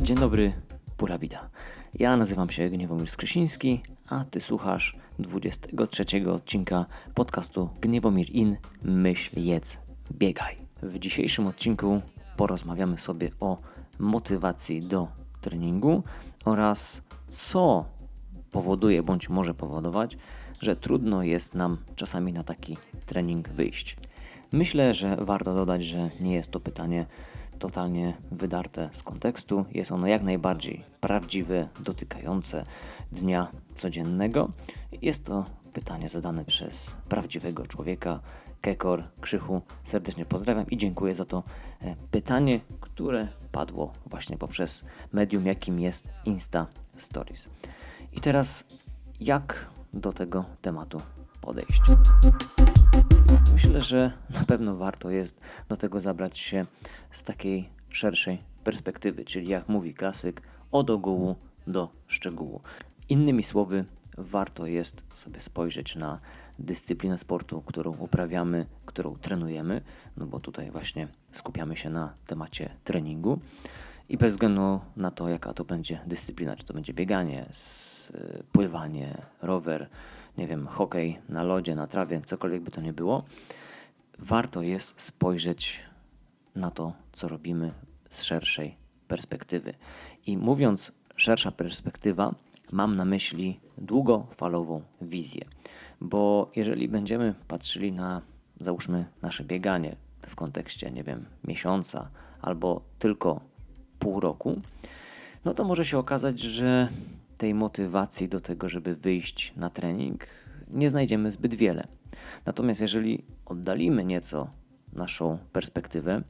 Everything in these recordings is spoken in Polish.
Dzień dobry, pura vida. Ja nazywam się Gniewomir Skrzysiński, a ty słuchasz 23 odcinka podcastu Gniewomir In Myśl, Jedz, Biegaj. W dzisiejszym odcinku porozmawiamy sobie o motywacji do treningu oraz co powoduje bądź może powodować, że trudno jest nam czasami na taki trening wyjść. Myślę, że warto dodać, że nie jest to pytanie totalnie wydarte z kontekstu. Jest ono jak najbardziej prawdziwe, dotykające dnia codziennego. Jest to pytanie zadane przez prawdziwego człowieka. Kekor, Krzychu, serdecznie pozdrawiam i dziękuję za to e, pytanie, które padło właśnie poprzez medium, jakim jest Insta Stories. I teraz, jak do tego tematu podejść? Myślę, że na pewno warto jest do tego zabrać się z takiej szerszej perspektywy, czyli jak mówi klasyk, od ogółu do szczegółu. Innymi słowy, warto jest sobie spojrzeć na dyscyplinę sportu, którą uprawiamy, którą trenujemy, no bo tutaj właśnie skupiamy się na temacie treningu i bez względu na to, jaka to będzie dyscyplina, czy to będzie bieganie, y, pływanie, rower, nie wiem, hokej na lodzie, na trawie, cokolwiek by to nie było, warto jest spojrzeć na to, co robimy z szerszej perspektywy. I mówiąc szersza perspektywa, mam na myśli długofalową wizję. Bo jeżeli będziemy patrzyli na, załóżmy, nasze bieganie w kontekście, nie wiem, miesiąca albo tylko pół roku, no to może się okazać, że tej motywacji do tego, żeby wyjść na trening, nie znajdziemy zbyt wiele. Natomiast jeżeli oddalimy nieco naszą perspektywę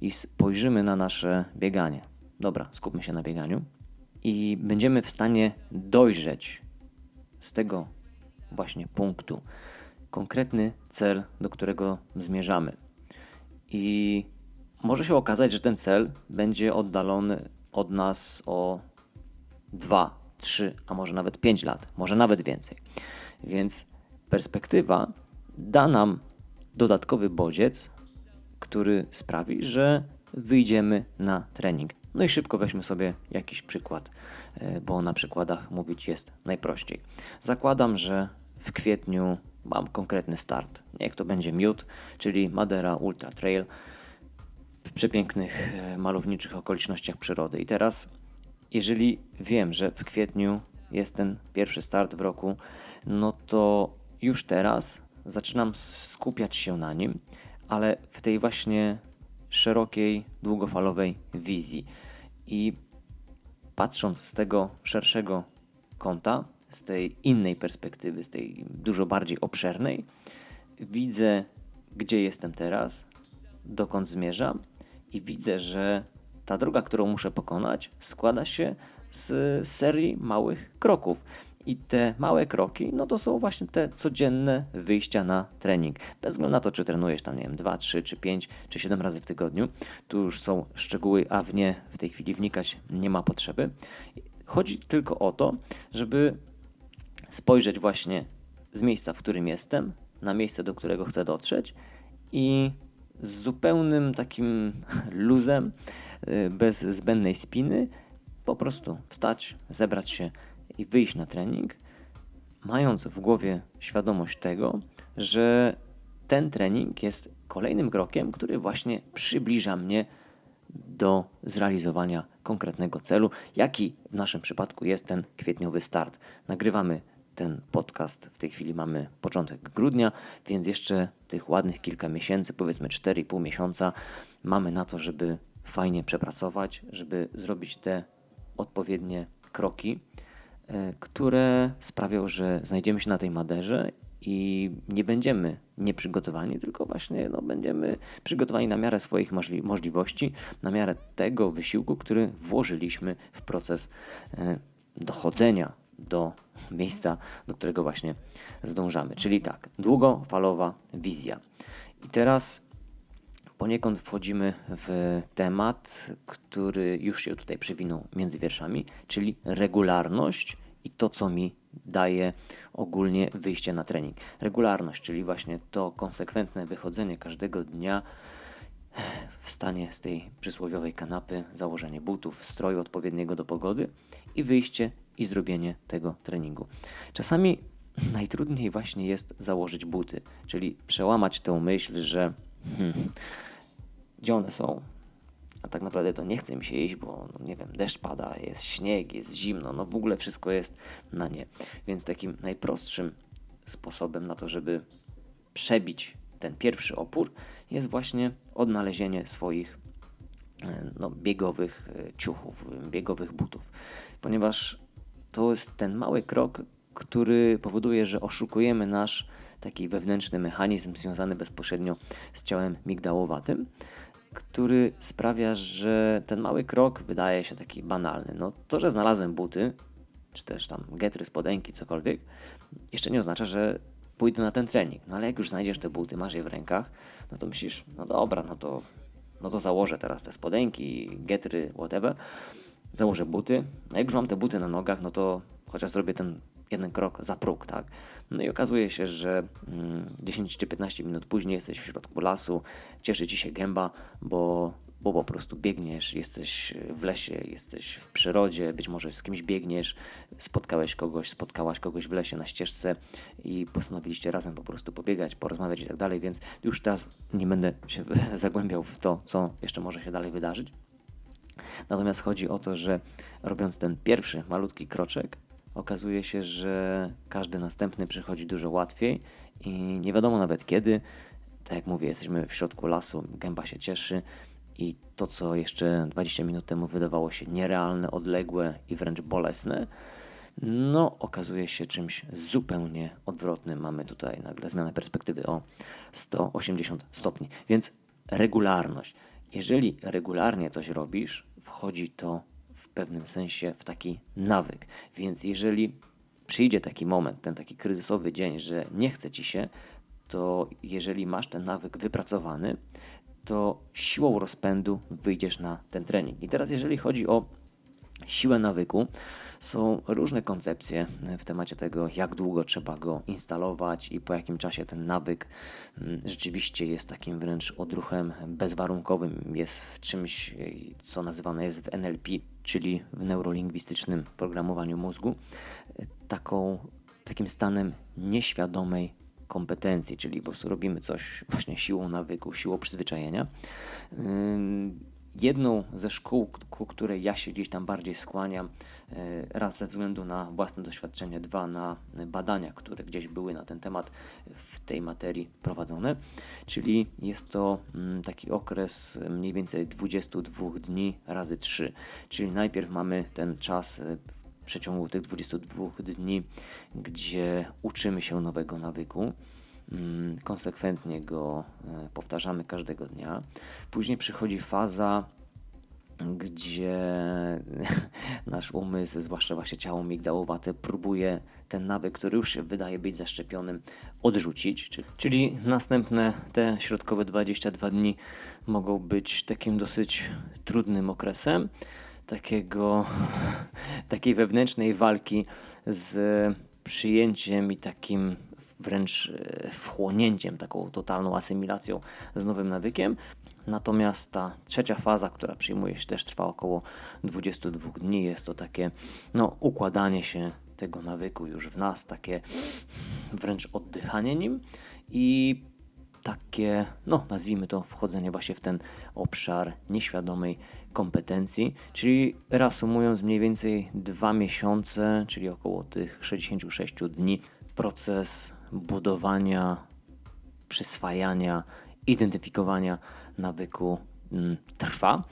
i spojrzymy na nasze bieganie, dobra, skupmy się na bieganiu, i będziemy w stanie dojrzeć z tego właśnie punktu konkretny cel, do którego zmierzamy. I może się okazać, że ten cel będzie oddalony od nas o 2, 3, a może nawet 5 lat, może nawet więcej. Więc perspektywa da nam dodatkowy bodziec, który sprawi, że wyjdziemy na trening. No i szybko weźmy sobie jakiś przykład, e, bo na przykładach mówić jest najprościej. Zakładam, że w kwietniu mam konkretny start. Niech to będzie miód, czyli Madera Ultra Trail w przepięknych, e, malowniczych okolicznościach przyrody. I teraz, jeżeli wiem, że w kwietniu jest ten pierwszy start w roku, no to już teraz zaczynam skupiać się na nim, ale w tej właśnie szerokiej, długofalowej wizji. I patrząc z tego szerszego kąta, z tej innej perspektywy, z tej dużo bardziej obszernej, widzę, gdzie jestem teraz, dokąd zmierzam i widzę, że ta droga, którą muszę pokonać, składa się z serii małych kroków. I te małe kroki, no to są właśnie te codzienne wyjścia na trening. Bez względu na to, czy trenujesz tam, nie wiem, 2, 3, czy 5, czy 7 razy w tygodniu. Tu już są szczegóły, a w nie w tej chwili wnikać nie ma potrzeby. Chodzi tylko o to, żeby spojrzeć właśnie z miejsca, w którym jestem, na miejsce, do którego chcę dotrzeć i z zupełnym takim luzem, bez zbędnej spiny, po prostu wstać, zebrać się i wyjść na trening, mając w głowie świadomość tego, że ten trening jest kolejnym krokiem, który właśnie przybliża mnie do zrealizowania konkretnego celu, jaki w naszym przypadku jest ten kwietniowy start. Nagrywamy ten podcast, w tej chwili mamy początek grudnia, więc jeszcze tych ładnych kilka miesięcy, powiedzmy 4,5 miesiąca, mamy na to, żeby fajnie przepracować, żeby zrobić te odpowiednie kroki, e, które sprawią, że znajdziemy się na tej Maderze i nie będziemy nieprzygotowani, tylko właśnie no, będziemy przygotowani na miarę swoich możli- możliwości, na miarę tego wysiłku, który włożyliśmy w proces e, dochodzenia do miejsca, do którego właśnie zdążamy. Czyli tak, długofalowa wizja. I teraz poniekąd wchodzimy w temat, który już się tutaj przewinął między wierszami, czyli regularność i to, co mi daje ogólnie wyjście na trening. Regularność, czyli właśnie to konsekwentne wychodzenie każdego dnia wstanie z tej przysłowiowej kanapy, założenie butów, stroju odpowiedniego do pogody i wyjście i zrobienie tego treningu. Czasami najtrudniej właśnie jest założyć buty, czyli przełamać tę myśl, że hmm, gdzie one są? A tak naprawdę to nie chce mi się iść, bo no nie wiem, deszcz pada, jest śnieg, jest zimno, no w ogóle wszystko jest na nie. Więc takim najprostszym sposobem na to, żeby przebić ten pierwszy opór, jest właśnie odnalezienie swoich e, no, biegowych e, ciuchów, biegowych butów, ponieważ to jest ten mały krok, który powoduje, że oszukujemy nasz taki wewnętrzny mechanizm związany bezpośrednio z ciałem migdałowatym, który sprawia, że ten mały krok wydaje się taki banalny. No to, że znalazłem buty, czy też tam getry, spodenki, cokolwiek, jeszcze nie oznacza, że pójdę na ten trening. No ale jak już znajdziesz te buty, masz je w rękach, no to myślisz, no dobra, no to, no to założę teraz te spodenki, getry, whatever. Założę buty. No jak już mam te buty na nogach, no to chociaż zrobię ten jeden krok za próg, tak? No i okazuje się, że 10 mm, czy 15 minut później jesteś w środku lasu, cieszy ci się gęba, bo bo po prostu biegniesz, jesteś w lesie, jesteś w przyrodzie, być może z kimś biegniesz, spotkałeś kogoś, spotkałaś kogoś w lesie na ścieżce i postanowiliście razem po prostu pobiegać, porozmawiać i tak dalej, więc już teraz nie będę się zagłębiał w to, co jeszcze może się dalej wydarzyć. Natomiast chodzi o to, że robiąc ten pierwszy malutki kroczek, okazuje się, że każdy następny przychodzi dużo łatwiej i nie wiadomo nawet kiedy. Tak jak mówię, jesteśmy w środku lasu, gęba się cieszy, i to, co jeszcze 20 minut temu wydawało się nierealne, odległe i wręcz bolesne, no okazuje się czymś zupełnie odwrotnym. Mamy tutaj nagle zmianę perspektywy o 180 stopni. Więc regularność. Jeżeli regularnie coś robisz, wchodzi to pewnym sensie w taki nawyk. Więc jeżeli przyjdzie taki moment, ten taki kryzysowy dzień, że nie chce ci się, to jeżeli masz ten nawyk wypracowany, to siłą rozpędu wyjdziesz na ten trening. I teraz, jeżeli chodzi o siłę nawyku, są różne koncepcje w temacie tego, jak długo trzeba go instalować i po jakim czasie ten nawyk mm, rzeczywiście jest takim wręcz odruchem bezwarunkowym, jest w czymś, co nazywane jest w NLP, czyli w neurolingwistycznym programowaniu mózgu, taką, takim stanem nieświadomej kompetencji, czyli po prostu robimy coś właśnie siłą nawyku, siłą przyzwyczajenia. Jedną ze szkół, ku której ja się gdzieś tam bardziej skłaniam, e, raz ze względu na własne doświadczenie, dwa na badania, które gdzieś były na ten temat w tej materii prowadzone, czyli jest to mm, taki okres mniej więcej 22 dni razy 3, czyli najpierw mamy ten czas e, przeciągu tych 22 dni, gdzie uczymy się nowego nawyku. Mm, konsekwentnie go e, powtarzamy każdego dnia. Później przychodzi faza, gdzie nasz umysł, zwłaszcza właśnie ciało migdałowate, próbuje ten nawyk, który już się wydaje być zaszczepionym, odrzucić. Czyli następne te środkowe 22 dni mogą być takim dosyć trudnym okresem takiego, takiej wewnętrznej walki z przyjęciem i takim wręcz e, wchłonięciem, taką totalną asymilacją z nowym nawykiem. Natomiast ta trzecia faza, która przyjmuje się też trwa około 22 dni, jest to takie no, układanie się tego nawyku już w nas, takie wręcz oddychanie nim i takie, no nazwijmy to, wchodzenie właśnie w ten obszar nieświadomej kompetencji, czyli reasumując mniej więcej dwa miesiące, czyli około tych 66 dni, proces budowania, przyswajania, identyfikowania nawyku mm, trwa,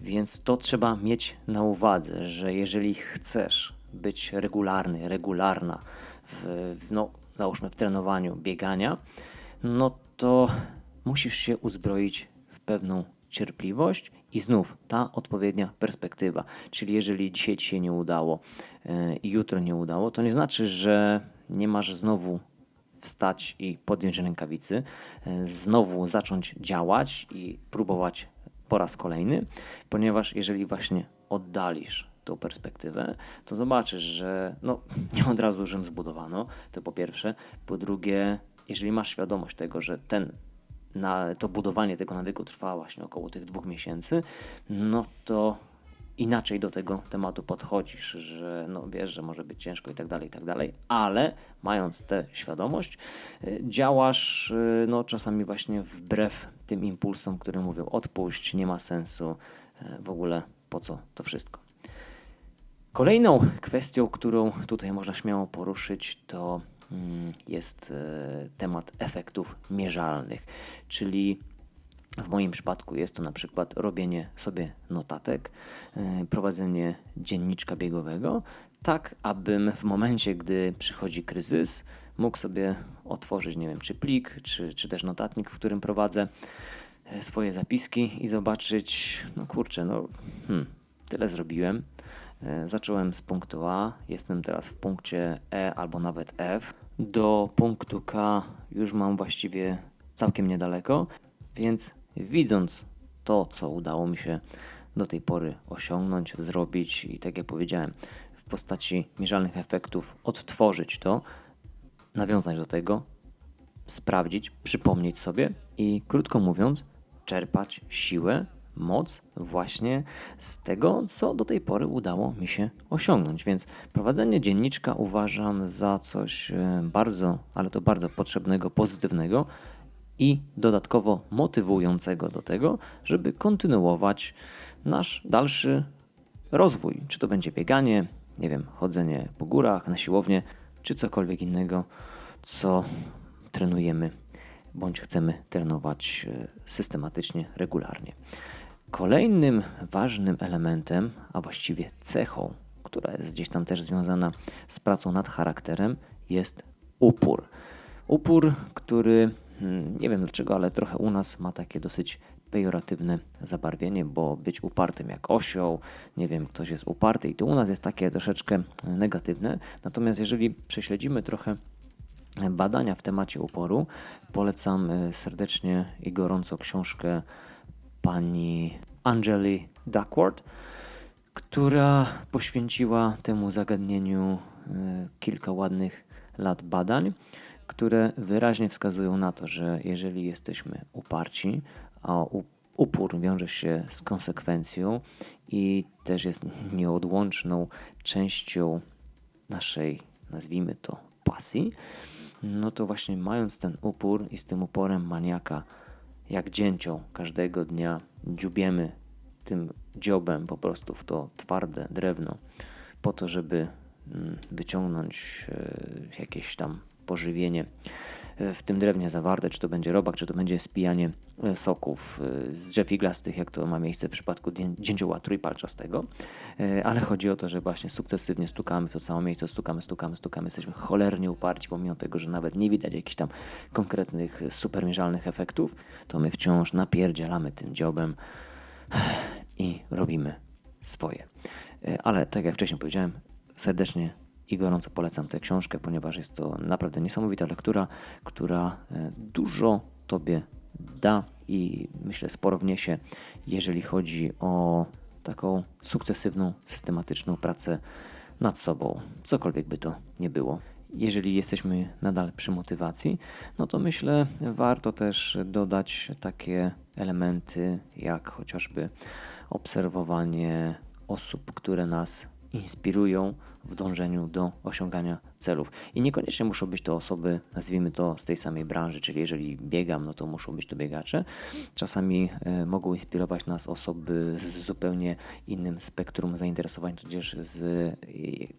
więc to trzeba mieć na uwadze, że jeżeli chcesz być regularny, regularna w, no, załóżmy w trenowaniu biegania, no to musisz się uzbroić w pewną cierpliwość i znów ta odpowiednia perspektywa. Czyli jeżeli dzisiaj ci się nie udało e, i jutro nie udało, to nie znaczy, że nie masz znowu wstać i podjąć rękawicy, e, znowu zacząć działać i próbować po raz kolejny, ponieważ jeżeli właśnie oddalisz tą perspektywę, to zobaczysz, że no, nie od razu Rzym zbudowano, to po pierwsze. Po drugie, jeżeli masz świadomość tego, że ten na to budowanie tego nawyku trwa właśnie około tych dwóch miesięcy, no to inaczej do tego tematu podchodzisz, że no wiesz, że może być ciężko i tak dalej, i tak dalej, ale mając tę świadomość, y, działasz y, no czasami właśnie wbrew tym impulsom, które mówią odpuść, nie ma sensu, y, w ogóle po co to wszystko. Kolejną kwestią, którą tutaj można śmiało poruszyć, to mm, jest temat efektów mierzalnych, czyli w moim przypadku jest to na przykład robienie sobie notatek, e, prowadzenie dzienniczka biegowego, tak abym w momencie, gdy przychodzi kryzys, mógł sobie otworzyć, nie wiem, czy plik, czy, czy też notatnik, w którym prowadzę e, swoje zapiski i zobaczyć, no kurczę, no hmm, tyle zrobiłem. E, zacząłem z punktu A, jestem teraz w punkcie E albo nawet F. Do punktu K już mam właściwie całkiem niedaleko, więc widząc to, co udało mi się do tej pory osiągnąć, zrobić i tak jak powiedziałem, w postaci mierzalnych efektów odtworzyć to, nawiązać do tego, sprawdzić, przypomnieć sobie i krótko mówiąc, czerpać siłę, moc właśnie z tego, co do tej pory udało mi się osiągnąć. Więc prowadzenie dzienniczka uważam za coś e, bardzo, ale to bardzo potrzebnego, pozytywnego i dodatkowo motywującego do tego, żeby kontynuować nasz dalszy rozwój. Czy to będzie bieganie, nie wiem, chodzenie po górach, na siłownię, czy cokolwiek innego, co trenujemy bądź chcemy trenować e, systematycznie, regularnie. Kolejnym ważnym elementem, a właściwie cechą, która jest gdzieś tam też związana z pracą nad charakterem, jest upór. Upór, który nie wiem dlaczego, ale trochę u nas ma takie dosyć pejoratywne zabarwienie, bo być upartym jak osioł, nie wiem, ktoś jest uparty i to u nas jest takie troszeczkę negatywne. Natomiast jeżeli prześledzimy trochę badania w temacie uporu, polecam e, serdecznie i gorąco książkę pani Angeli Duckworth, która poświęciła temu zagadnieniu e, kilka ładnych lat badań które wyraźnie wskazują na to, że jeżeli jesteśmy uparci, a upór wiąże się z konsekwencją i też jest nieodłączną częścią naszej, nazwijmy to, pasji, no to właśnie mając ten upór i z tym uporem maniaka, jak dzięcią każdego dnia dziubiemy tym dziobem po prostu w to twarde drewno, po to, żeby mm, wyciągnąć e, jakieś tam pożywienie w tym drewnie zawarte, czy to będzie robak, czy to będzie spijanie e, soków e, z drzew iglastych, jak to ma miejsce w przypadku dzięcioła trójpalczastego. E, ale chodzi o to, że właśnie sukcesywnie stukamy w to całe miejsce, stukamy, stukamy, stukamy, jesteśmy cholernie uparci, pomimo tego, że nawet nie widać jakichś tam konkretnych, supermierzalnych efektów, to my wciąż napierdzielamy tym dziobem i robimy swoje. Ale tak jak wcześniej powiedziałem, serdecznie i gorąco polecam tę książkę, ponieważ jest to naprawdę niesamowita lektura, która e, dużo Tobie da i myślę sporo wniesie, jeżeli chodzi o taką sukcesywną, systematyczną pracę nad sobą, cokolwiek by to nie było. Jeżeli jesteśmy nadal przy motywacji, no to myślę, warto też dodać takie elementy, jak chociażby obserwowanie osób, które nas inspirują w dążeniu do osiągania celów. I niekoniecznie muszą być to osoby, nazwijmy to z tej samej branży, czyli jeżeli biegam, no to muszą być to biegacze. Czasami y, mogą inspirować nas osoby z zupełnie innym spektrum zainteresowań, tudzież z, y,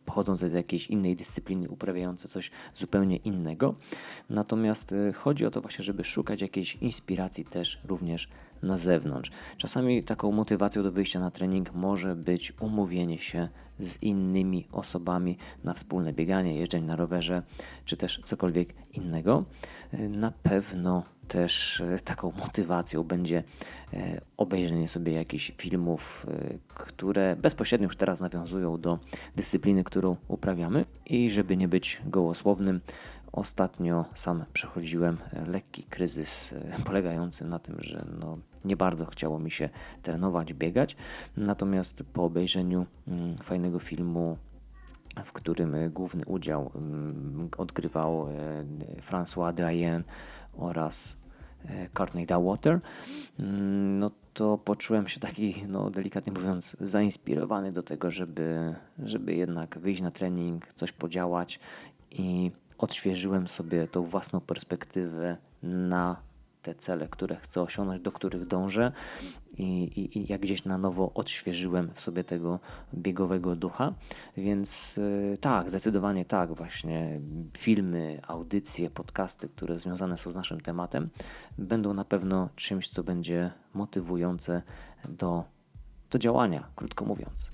pochodzące z jakiejś innej dyscypliny, uprawiające coś zupełnie innego. Natomiast y, chodzi o to właśnie, żeby szukać jakiejś inspiracji też również na zewnątrz. Czasami taką motywacją do wyjścia na trening może być umówienie się z innymi osobami na wspólne bieganie, jeżdżenie na rowerze, czy też cokolwiek innego. Na pewno też e, taką motywacją będzie e, obejrzenie sobie jakichś filmów, e, które bezpośrednio już teraz nawiązują do dyscypliny, którą uprawiamy. I żeby nie być gołosłownym, ostatnio sam przechodziłem e, lekki kryzys e, polegający na tym, że no, nie bardzo chciało mi się trenować, biegać. Natomiast po obejrzeniu mm, fajnego filmu w którym e, główny udział mm, odgrywał François Dayen oraz Courtney Dawater, mm, no to poczułem się taki, no delikatnie mówiąc, zainspirowany do tego, żeby, żeby jednak wyjść na trening, coś podziałać i odświeżyłem sobie tą własną perspektywę na te cele, które chcę osiągnąć, do których dążę i, i, i jak gdzieś na nowo odświeżyłem w sobie tego biegowego ducha. Więc yy, tak, zdecydowanie tak, właśnie filmy, audycje, podcasty, które związane są z naszym tematem, będą na pewno czymś, co będzie motywujące do, do działania, krótko mówiąc.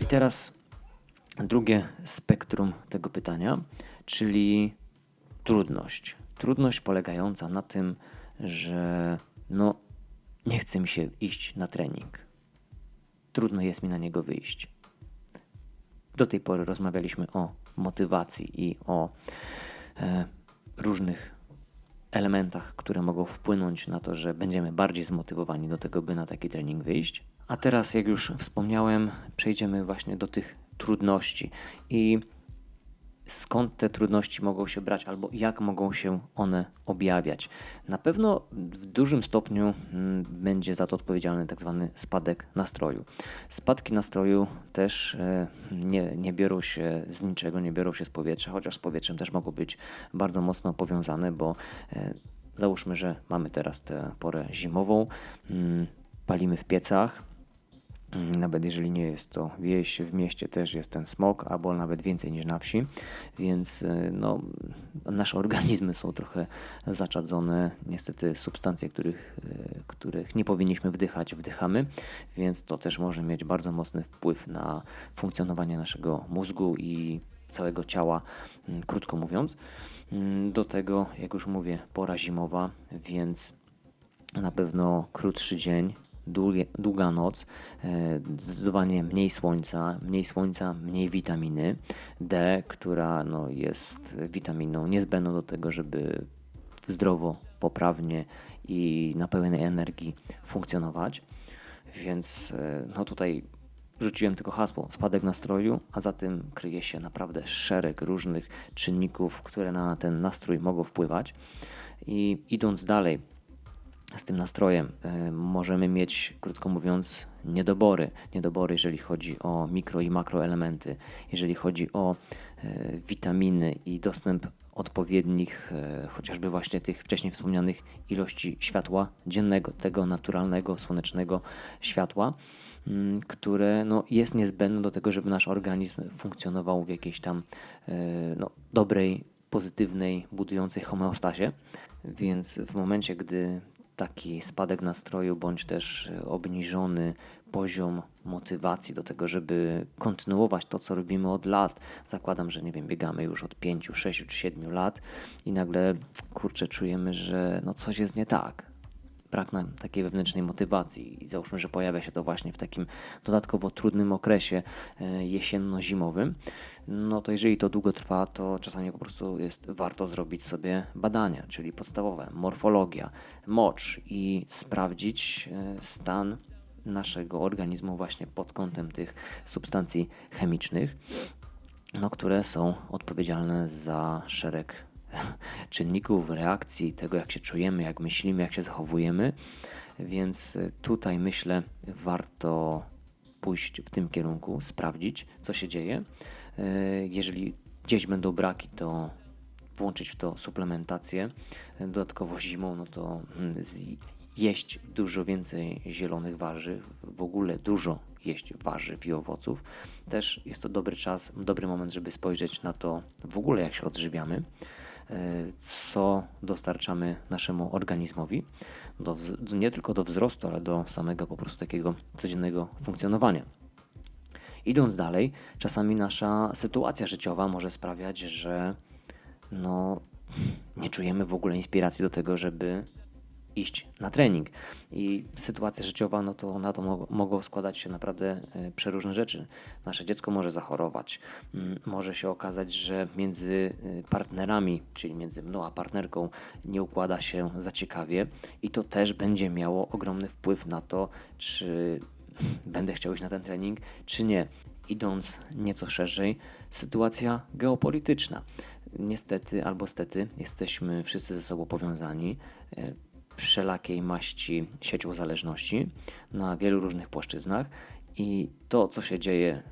I teraz drugie spektrum tego pytania, czyli trudność. Trudność polegająca na tym, że no, nie chce mi się iść na trening. Trudno jest mi na niego wyjść. Do tej pory rozmawialiśmy o motywacji i o e, różnych elementach, które mogą wpłynąć na to, że będziemy bardziej zmotywowani do tego, by na taki trening wyjść. A teraz, jak już wspomniałem, przejdziemy właśnie do tych trudności i skąd te trudności mogą się brać, albo jak mogą się one objawiać. Na pewno w dużym stopniu mm, będzie za to odpowiedzialny tak zwany spadek nastroju. Spadki nastroju też e, nie, nie biorą się z niczego, nie biorą się z powietrza, chociaż z powietrzem też mogą być bardzo mocno powiązane, bo e, załóżmy, że mamy teraz tę porę zimową, mm, palimy w piecach, nawet jeżeli nie jest to wieś, w mieście też jest ten smog, albo nawet więcej niż na wsi, więc e, no, nasze organizmy są trochę zaczadzone. Niestety substancje, których, e, których nie powinniśmy wdychać, wdychamy, więc to też może mieć bardzo mocny wpływ na funkcjonowanie naszego mózgu i całego ciała, mm, krótko mówiąc. Mm, do tego, jak już mówię, pora zimowa, więc na pewno krótszy dzień, długie, długa noc, e, zdecydowanie mniej słońca, mniej słońca, mniej witaminy D, która no, jest witaminą niezbędną do tego, żeby zdrowo, poprawnie i na pełnej energii funkcjonować. Więc e, no tutaj rzuciłem tylko hasło spadek nastroju, a za tym kryje się naprawdę szereg różnych czynników, które na ten nastrój mogą wpływać. I idąc dalej, z tym nastrojem. E, możemy mieć, krótko mówiąc, niedobory. Niedobory, jeżeli chodzi o mikro i makroelementy, jeżeli chodzi o e, witaminy i dostęp odpowiednich, e, chociażby właśnie tych wcześniej wspomnianych ilości światła dziennego, tego naturalnego, słonecznego światła, mm, które no, jest niezbędne do tego, żeby nasz organizm funkcjonował w jakiejś tam no, dobrej, pozytywnej, budującej homeostazie. Więc w momencie, gdy taki spadek nastroju, bądź też e, obniżony poziom motywacji do tego, żeby kontynuować to, co robimy od lat. Zakładam, że nie wiem, biegamy już od 5, 6 czy 7 lat i nagle kurczę, czujemy, że no coś jest nie tak brak takiej wewnętrznej motywacji i załóżmy, że pojawia się to właśnie w takim dodatkowo trudnym okresie e, jesienno-zimowym, no to jeżeli to długo trwa, to czasami po prostu jest warto zrobić sobie badania, czyli podstawowe, morfologia, mocz i sprawdzić e, stan naszego organizmu właśnie pod kątem tych substancji chemicznych, no, które są odpowiedzialne za szereg czynników reakcji, tego jak się czujemy, jak myślimy, jak się zachowujemy. Więc tutaj myślę, warto pójść w tym kierunku, sprawdzić, co się dzieje. Jeżeli gdzieś będą braki, to włączyć w to suplementację. Dodatkowo zimą, no to mm, jeść dużo więcej zielonych warzyw, w ogóle dużo jeść warzyw i owoców. Też jest to dobry czas, dobry moment, żeby spojrzeć na to w ogóle, jak się odżywiamy. E, co dostarczamy naszemu organizmowi, do, nie tylko do wzrostu, ale do samego po prostu takiego codziennego funkcjonowania. Idąc dalej, czasami nasza sytuacja życiowa może sprawiać, że no, nie czujemy w ogóle inspiracji do tego, żeby iść na trening. I sytuacja życiowa, no to na to mo mogą składać się naprawdę e, przeróżne rzeczy. Nasze dziecko może zachorować, mm, może się okazać, że między e, partnerami, czyli między mną a partnerką, nie układa się za ciekawie, i to też będzie miało ogromny wpływ na to, czy będę chciał iść na ten trening, czy nie. Idąc nieco szerzej, sytuacja geopolityczna. Niestety albo stety jesteśmy wszyscy ze sobą powiązani e, wszelakiej maści siecią zależności na wielu różnych płaszczyznach i to, co się dzieje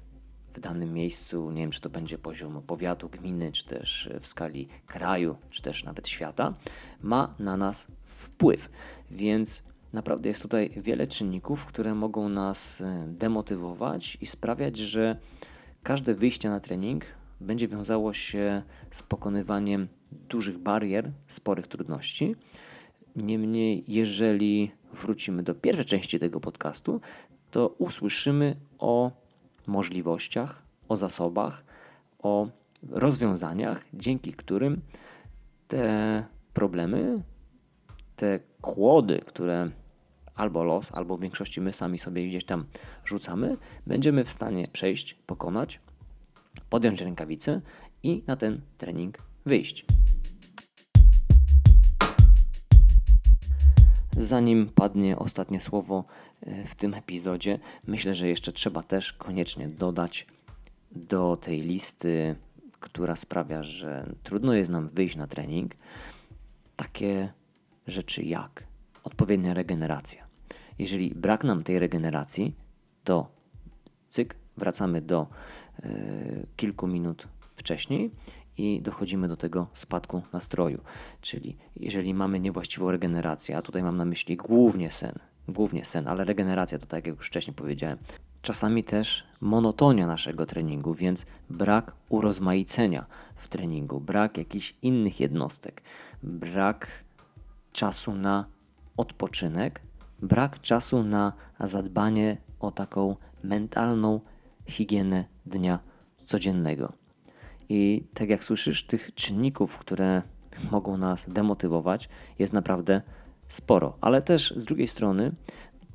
w danym miejscu, nie wiem, czy to będzie poziom powiatu, gminy, czy też w skali kraju, czy też nawet świata, ma na nas wpływ. Więc naprawdę jest tutaj wiele czynników, które mogą nas e, demotywować i sprawiać, że każde wyjście na trening będzie wiązało się z pokonywaniem dużych barier, sporych trudności. Niemniej, jeżeli wrócimy do pierwszej części tego podcastu, to usłyszymy o możliwościach, o zasobach, o rozwiązaniach, dzięki którym te problemy, te kłody, które albo los, albo w większości my sami sobie gdzieś tam rzucamy, będziemy w stanie przejść, pokonać, podjąć rękawice i na ten trening wyjść. Zanim padnie ostatnie słowo e, w tym epizodzie, myślę, że jeszcze trzeba też koniecznie dodać do tej listy, która sprawia, że trudno jest nam wyjść na trening, takie rzeczy jak odpowiednia regeneracja. Jeżeli brak nam tej regeneracji, to cyk, wracamy do y, kilku minut wcześniej i dochodzimy do tego spadku nastroju. Czyli jeżeli mamy niewłaściwą regenerację, a tutaj mam na myśli głównie sen, głównie sen, ale regeneracja to tak jak już wcześniej powiedziałem, czasami też monotonia naszego treningu, więc brak urozmaicenia w treningu, brak jakichś innych jednostek, brak czasu na odpoczynek, brak czasu na zadbanie o taką mentalną higienę dnia codziennego. I tak jak słyszysz, tych czynników, które mogą nas demotywować, jest naprawdę sporo. Ale też z drugiej strony,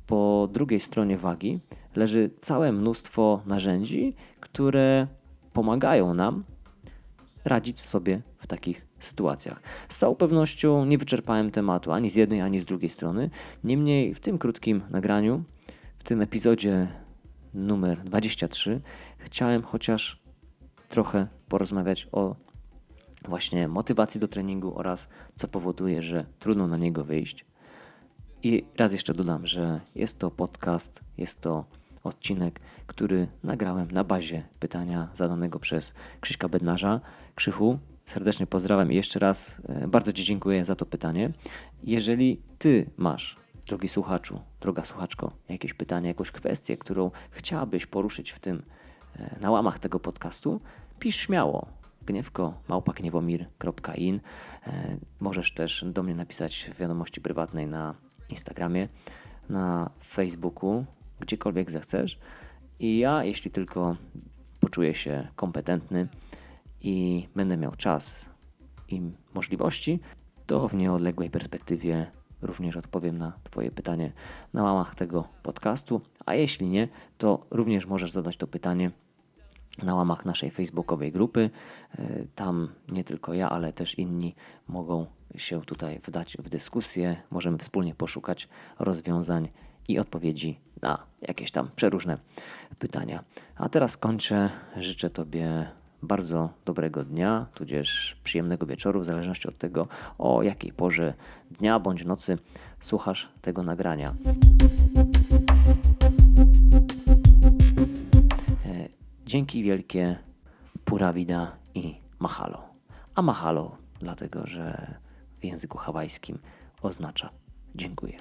po drugiej stronie wagi leży całe mnóstwo narzędzi, które pomagają nam radzić sobie w takich sytuacjach. Z całą pewnością nie wyczerpałem tematu ani z jednej, ani z drugiej strony. Niemniej w tym krótkim nagraniu, w tym epizodzie numer 23, chciałem chociaż trochę porozmawiać o właśnie motywacji do treningu oraz co powoduje, że trudno na niego wyjść. I raz jeszcze dodam, że jest to podcast, jest to odcinek, który nagrałem na bazie pytania zadanego przez Krzyśka Bednarza. Krzychu, serdecznie pozdrawiam i jeszcze raz e, bardzo Ci dziękuję za to pytanie. Jeżeli Ty masz, drogi słuchaczu, droga słuchaczko, jakieś pytanie, jakąś kwestię, którą chciałabyś poruszyć w tym, na łamach tego podcastu, pisz śmiało. Gniewko małpakniewomir.in e, Możesz też do mnie napisać w wiadomości prywatnej na Instagramie, na Facebooku, gdziekolwiek zechcesz. I ja, jeśli tylko poczuję się kompetentny i będę miał czas i możliwości, to w nieodległej perspektywie również odpowiem na Twoje pytanie na łamach tego podcastu. A jeśli nie, to również możesz zadać to pytanie na łamach naszej facebookowej grupy. E, tam nie tylko ja, ale też inni mogą się tutaj wdać w dyskusję. Możemy wspólnie poszukać rozwiązań i odpowiedzi na jakieś tam przeróżne pytania. A teraz kończę. Życzę Tobie bardzo dobrego dnia, tudzież przyjemnego wieczoru, w zależności od tego, o jakiej porze dnia bądź nocy słuchasz tego nagrania. E, dzięki wielkie, pura vida i mahalo. A mahalo dlatego, że w języku hawajskim oznacza dziękuję.